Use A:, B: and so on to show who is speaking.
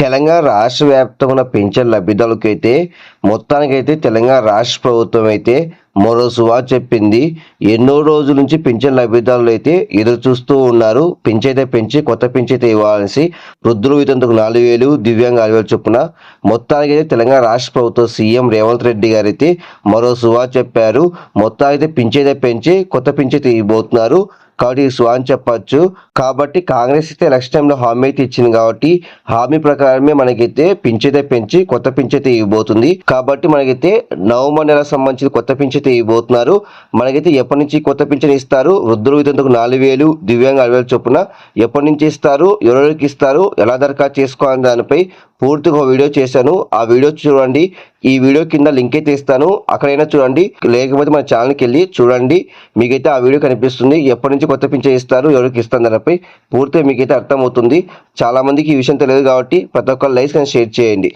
A: తెలంగాణ రాష్ట్ర వ్యాప్తంగా ఉన్న పింఛన్ లబ్ధిదారులకైతే మొత్తానికైతే తెలంగాణ రాష్ట్ర ప్రభుత్వం అయితే మరో సువా చెప్పింది. ఎన్నో రోజుల నుంచి పింఛన్ లబ్ధిదారులు అయితే ఎదురు చూస్తూ ఉన్నారు. పింఛైతే పెంచి కొత్త పింఛైతే ఇవ్వాలనేసి వృద్ధులు వితంతుకు నాలుగు వేలు దివ్యాంగ ఆరు వేలు చొప్పున మొత్తానికి అయితే తెలంగాణ రాష్ట్ర ప్రభుత్వ సీఎం రేవంత్ రెడ్డి గారు అయితే మరో సువా చెప్పారు. మొత్తానికి పింఛైతే పెంచి కొత్త పింఛైతే ఇవ్వబోతున్నారు. కాబట్టి సు అని చెప్పచ్చు. కాబట్టి కాంగ్రెస్ అయితే ఎలక్షన్ టైంలో హామీ అయితే ఇచ్చింది కాబట్టి హామీ ప్రకారమే మనకైతే పింఛైతే పెంచి కొత్త పింఛైతే ఇవ్వబోతుంది. కాబట్టి మనకైతే నవంబర్ నెల సంబంధించి కొత్త పింఛైతే ఇవ్వబోతున్నారు. మనకైతే ఎప్పటి నుంచి కొత్త పింఛన్ ఇస్తారు? వృద్ధులు విధంతకు నాలుగు వేలు దివ్యాంగ ఆరు వేలు చొప్పున ఎప్పటి నుంచి ఇస్తారు? ఎవరికి ఇస్తారు? ఎలా దరఖాస్తు చేసుకోవాలని దానిపై పూర్తిగా ఒక వీడియో చేశాను. ఆ వీడియో చూడండి. ఈ వీడియో కింద లింక్ అయితే ఇస్తాను. అక్కడైనా చూడండి. లేకపోతే మన ఛానల్కి వెళ్ళి చూడండి. మీకైతే ఆ వీడియో కనిపిస్తుంది. ఎప్పటి నుంచి కొత్త పింఛన్ ఇస్తారు ఎవరికి ఇస్తాను దానిపై పూర్తిగా మీకైతే అర్థమవుతుంది. చాలామందికి ఈ విషయం తెలియదు కాబట్టి ప్రతి ఒక్కరు లైక్ అండ్ షేర్ చేయండి.